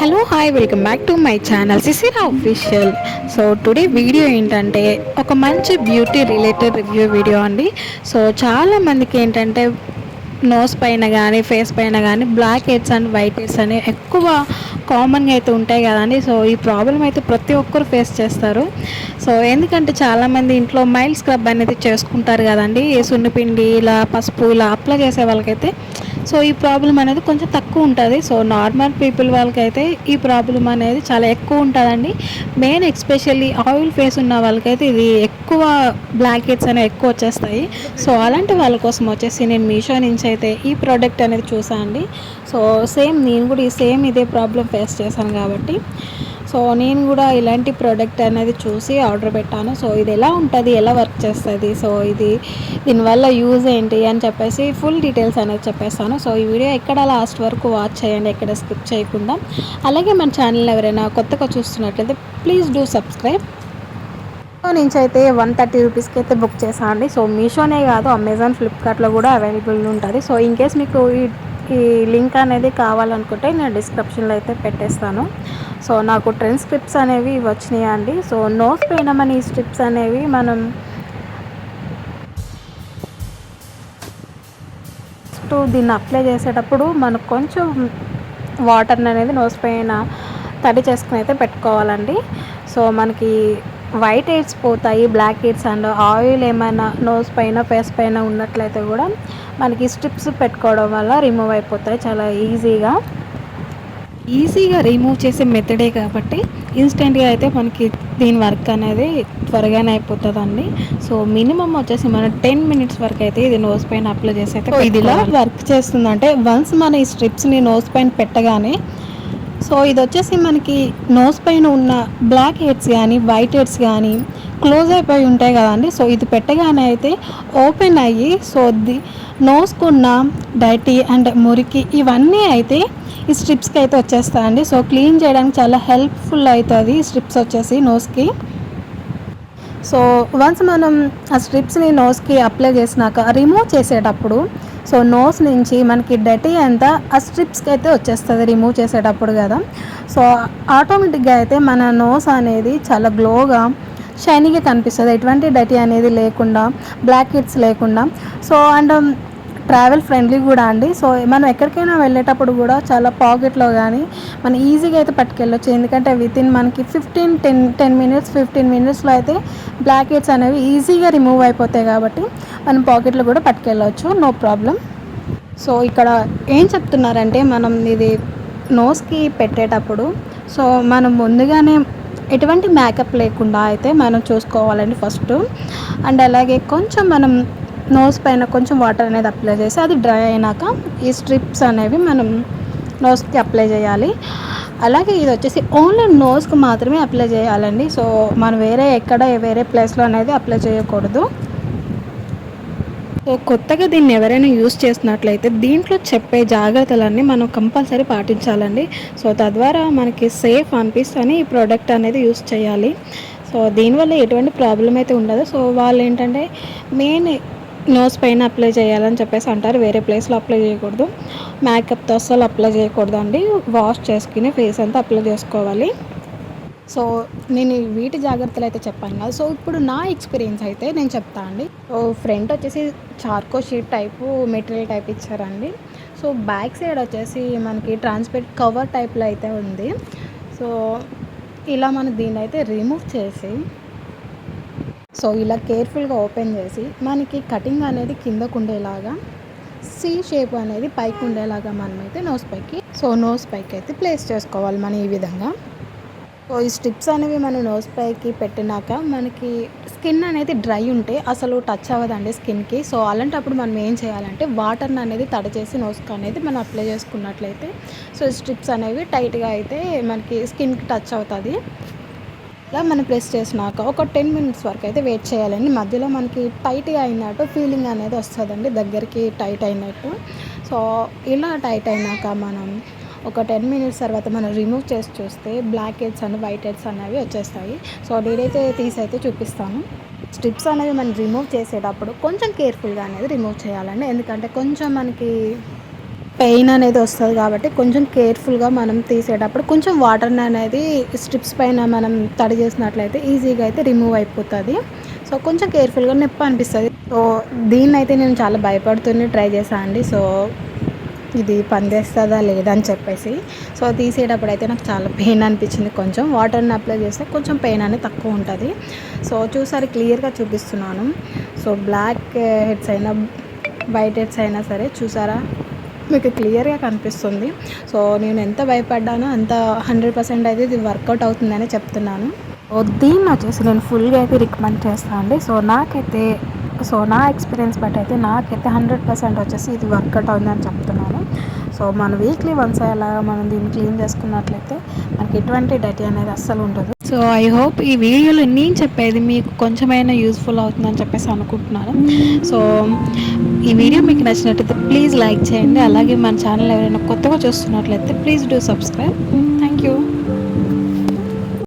Hello hi welcome back to my channel Sisira official so today video ఏంటంటే ఒక మంచి beauty related review video అండి. So చాలా మందికి ఏంటంటే నోస్ పైన కానీ ఫేస్ పైన కానీ black heads and white heads అని ఎక్కువ కామన్గా అయితే ఉంటాయి కదండి. సో ఈ ప్రాబ్లం అయితే ప్రతి ఒక్కరు ఫేస్ చేస్తారు. సో ఎందుకంటే చాలామంది ఇంట్లో మైల్ స్క్రబ్ అనేది చేసుకుంటారు కదండి. సున్నిపిండి ఇలా పసుపు ఇలా అప్లై చేసే వాళ్ళకైతే సో ఈ ప్రాబ్లం అనేది కొంచెం తక్కువ ఉంటుంది. సో నార్మల్ పీపుల్ వాళ్ళకైతే ఈ ప్రాబ్లం అనేది చాలా ఎక్కువ ఉంటుందండి. మెయిన్ ఎక్స్పెషల్లీ ఆయిల్ ఫేస్ ఉన్న వాళ్ళకైతే ఇది ఎక్కువ బ్లాక్ హెడ్స్ అనేవి ఎక్కువ వచ్చేస్తాయి. సో అలాంటి వాళ్ళ కోసం వచ్చేసి నేను మీషో నుంచి అయితే ఈ ప్రోడక్ట్ అనేది చూసాను అండి సో సేమ్ నేను కూడా ఈ సేమ్ ఇదే ప్రాబ్లం ఫేస్ చేశాను కాబట్టి. సో నేను కూడా ఇలాంటి ప్రోడక్ట్ అనేది చూసి ఆర్డర్ పెట్టాను. సో ఇది ఎలా ఉంటుంది? ఎలా వర్క్ చేస్తుంది? సో ఇది దీనివల్ల యూజ్ ఏంటి? అని చెప్పేసి ఫుల్ డీటెయిల్స్ అనేది చెప్పేస్తాను. సో ఈ వీడియో ఎక్కడ లాస్ట్ వరకు వాచ్ చేయండి ఎక్కడ స్కిప్ చేయకుండా. అలాగే మన ఛానల్ ఎవరైనా కొత్తగా చూస్తున్నట్లయితే ప్లీజ్ డూ సబ్స్క్రైబ్ నుంచి అయితే వన్ థర్టీ రూపీస్కి అయితే బుక్ చేసాను అండి. సో మీషోనే కాదు అమెజాన్ ఫ్లిప్కార్ట్లో కూడా అవైలబుల్ ఉంటుంది. సో ఇన్ కేస్ మీకు ఈ ఈ లింక్ అనేది కావాలనుకుంటే నేను డిస్క్రిప్షన్లో అయితే పెట్టేస్తాను. సో నాకు ట్రెండ్ స్ట్రిప్స్ అనేవి వచ్చినాయి అండి? సో నోస్ పైన మన స్ట్రిప్స్ అనేవి మనం ఫస్ట్ దీన్ని అప్లై చేసేటప్పుడు మనకు కొంచెం వాటర్ అనేది నోస్ పైన తడి చేసుకుని అయితే పెట్టుకోవాలండి. సో మనకి వైట్ హెడ్స్ పోతాయి బ్లాక్ హెయిర్స్ అండ్ ఆయిల్ ఏమైనా నోస్ పైన ఫేస్ పైన ఉన్నట్లయితే కూడా మనకి స్ట్రిప్స్ పెట్టుకోవడం వల్ల రిమూవ్ అయిపోతాయి చాలా ఈజీగా ఈజీగా రిమూవ్ చేసే మెథడే కాబట్టి ఇన్స్టెంట్గా అయితే మనకి దీని వర్క్ అనేది త్వరగానే అయిపోతుందండి. సో మినిమం వచ్చేసి మన టెన్ మినిట్స్ వరకు అయితే ఇది నోస్ పైన అప్లై చేసి అయితే ఇది ఇలా వర్క్ చేస్తుందంటే వన్స్ మన ఈ స్ట్రిప్స్ని నోస్ పైన పెట్టగానే సో ఇది వచ్చేసి మనకి నోస్ పైన ఉన్న బ్లాక్ హెడ్స్ కానీ వైట్ హెడ్స్ కానీ క్లోజ్ అయిపోయి ఉంటాయి కదండి. సో ఇది పెట్టగానే అయితే ఓపెన్ అయ్యి సో ది నోస్కున్న డైటీ అండ్ మురికి ఇవన్నీ అయితే ఈ స్ట్రిప్స్కి అయితే వచ్చేస్తాయండి. సో క్లీన్ చేయడానికి చాలా హెల్ప్ఫుల్ అవుతుంది ఈ స్ట్రిప్స్ వచ్చేసి నోస్కి. సో వన్స్ మనం ఆ స్ట్రిప్స్ని నోస్కి అప్లై చేసినాక రిమూవ్ చేసేటప్పుడు సో నోస్ నుంచి మనకి డటీ అంతా ఆ స్ట్రిప్స్కి అయితే వచ్చేస్తుంది రిమూవ్ చేసేటప్పుడు కదా. సో ఆటోమేటిక్గా అయితే మన నోస్ అనేది చాలా గ్లోగా షైనీగా కనిపిస్తుంది. ఎటువంటి డటీ అనేది లేకుండా బ్లాక్ హిట్స్ లేకుండా. So and um, travel friendly కూడా అండి. సో మనం ఎక్కడికైనా వెళ్ళేటప్పుడు కూడా చాలా పాకెట్లో కానీ మనం ఈజీగా అయితే పట్టుకెళ్ళొచ్చు. ఎందుకంటే విత్ ఇన్ మనకి fifteen ten ten minutes fifteen మినిట్స్లో అయితే బ్లాక్ హెడ్స్ అనేవి ఈజీగా రిమూవ్ అయిపోతాయి కాబట్టి మనం పాకెట్లో కూడా పట్టుకెళ్ళవచ్చు నో ప్రాబ్లం. సో ఇక్కడ ఏం చెప్తున్నారంటే మనం ఇది నోస్కి పెట్టేటప్పుడు సో మనం ముందుగానే ఎటువంటి మేకప్ లేకుండా అయితే మనం చూసుకోవాలండి ఫస్ట్. అండ్ అలాగే కొంచెం మనం నోస్ పైన కొంచెం వాటర్ అనేది అప్లై చేసి అది డ్రై అయినాక ఈ స్ట్రిప్స్ అనేవి మనం నోస్కి అప్లై చేయాలి. అలాగే ఇది వచ్చేసి ఓన్లీ నోస్కి మాత్రమే అప్లై చేయాలండి. సో మనం వేరే ఎక్కడ వేరే ప్లేస్లో అనేది అప్లై చేయకూడదు. కొత్తగా దీన్ని ఎవరైనా యూస్ చేసినట్లయితే దీంట్లో చెప్పే జాగ్రత్తలన్నీ మనం కంపల్సరీ పాటించాలండి. సో తద్వారా మనకి సేఫ్ అనిపిస్తేనే ఈ ప్రోడక్ట్ అనేది యూస్ చేయాలి. సో దీనివల్ల ఎటువంటి ప్రాబ్లం అయితే ఉండదు. సో వాళ్ళు ఏంటంటే మెయిన్ నోస్ పైన అప్లై చేయాలని చెప్పేసి అంటారు. వేరే ప్లేస్లో అప్లై చేయకూడదు. మేకప్తో అస్సలు అప్లై చేయకూడదు అండి వాష్ చేసుకుని ఫేస్ అంతా అప్లై చేసుకోవాలి. సో నేను వీటి జాగ్రత్తలు అయితే చెప్పాను కదా. సో ఇప్పుడు నా ఎక్స్పీరియన్స్ అయితే నేను చెప్తా అండి. సో ఫ్రంట్ వచ్చేసి charcoal sheet type material type ఇచ్చారండి. సో బ్యాక్ సైడ్ వచ్చేసి మనకి ట్రాన్స్పరెంట్ కవర్ టైప్లో అయితే ఉంది. సో ఇలా మనం దీన్ని అయితే రిమూవ్ చేసి సో ఇలా కేర్ఫుల్గా ఓపెన్ చేసి మనకి కటింగ్ అనేది కిందకు ఉండేలాగా సి షేప్ అనేది పైకి ఉండేలాగా మనమైతే నోస్ పైకి సో నోస్ పైకి అయితే ప్లేస్ చేసుకోవాలి మనం ఈ విధంగా. సో ఈ స్ట్రిప్స్ అనేవి మన నోస్ పైకి పెట్టినాక మనకి స్కిన్ అనేది డ్రై ఉంటే అసలు టచ్ అవ్వదండి స్కిన్కి. సో అలాంటప్పుడు మనం ఏం చేయాలంటే వాటర్ని అనేది తడి చేసి నోస్కి అనేది మనం అప్లై చేసుకున్నట్లయితే సో స్ట్రిప్స్ అనేవి టైట్గా అయితే మనకి స్కిన్కి టచ్ అవుతుంది. ఇలా మనం ప్రెస్ చేసినాక ఒక టెన్ మినిట్స్ వరకు అయితే వెయిట్ చేయాలండి. మధ్యలో మనకి టైట్గా అయినట్టు ఫీలింగ్ అనేది వస్తుందండి దగ్గరికి టైట్ అయినట్టు. సో ఇలా టైట్ అయినాక మనం ఒక టెన్ మినిట్స్ తర్వాత మనం రిమూవ్ చేసి చూస్తే black heads and white heads అనేవి వచ్చేస్తాయి. సో నేనైతే తీసి అయితే చూపిస్తాను. స్ట్రిప్స్ అనేవి మనం రిమూవ్ చేసేటప్పుడు కొంచెం కేర్ఫుల్గా అనేది రిమూవ్ చేయాలండి. ఎందుకంటే కొంచెం మనకి పెయిన్ అనేది వస్తుంది కాబట్టి కొంచెం కేర్ఫుల్గా మనం తీసేటప్పుడు కొంచెం వాటర్ అనేది స్ట్రిప్స్ పైన మనం తడి చేసినట్లయితే ఈజీగా అయితే రిమూవ్ అయిపోతుంది. సో కొంచెం కేర్ఫుల్గా నొప్పి అనిపిస్తుంది. సో దీన్నైతే నేను చాలా భయపడుతూనే ట్రై చేశాను అండి సో ఇది పనిచేస్తుందా లేదా అని చెప్పేసి. సో తీసేటప్పుడు అయితే నాకు చాలా పెయిన్ అనిపించింది కొంచెం. వాటర్ని అప్లై చేస్తే కొంచెం పెయిన్ అనేది తక్కువ ఉంటుంది. సో చూసారి క్లియర్గా చూపిస్తున్నాను. సో బ్లాక్ హెడ్స్ అయినా వైట్ హెడ్స్ అయినా సరే చూసారా? మీకు క్లియర్గా కనిపిస్తుంది. సో నేను ఎంత భయపడ్డానో అంత హండ్రెడ్ పర్సెంట్ అయితే ఇది వర్కౌట్ అవుతుందని చెప్తున్నాను. దీన్ని వచ్చేసి నేను ఫుల్గా అయితే రికమెండ్ చేస్తాను అండి సో నాకైతే సో నా ఎక్స్పీరియన్స్ బట్టి అయితే నాకైతే హండ్రెడ్ పర్సెంట్ వచ్చేసి ఇది వర్కౌట్ అవుతుందని చెప్తున్నాను. సో మన వీక్లీ వన్స్ అలా మనం దీన్ని క్లీన్ చేసుకున్నట్లయితే మనకి ఎటువంటి డటీ అనేది అస్సలు ఉండదు. సో ఐ హోప్ ఈ వీడియోలో నేను చెప్పేది మీకు కొంచెమైనా యూస్ఫుల్ అవుతుందని చెప్పేసి అనుకుంటున్నాను. సో ఈ వీడియో మీకు నచ్చినట్టయితే ప్లీజ్ లైక్ చేయండి. అలాగే మన ఛానల్ ఎవరైనా కొత్తగా చూస్తున్నట్లయితే ప్లీజ్ డూ సబ్స్క్రైబ్.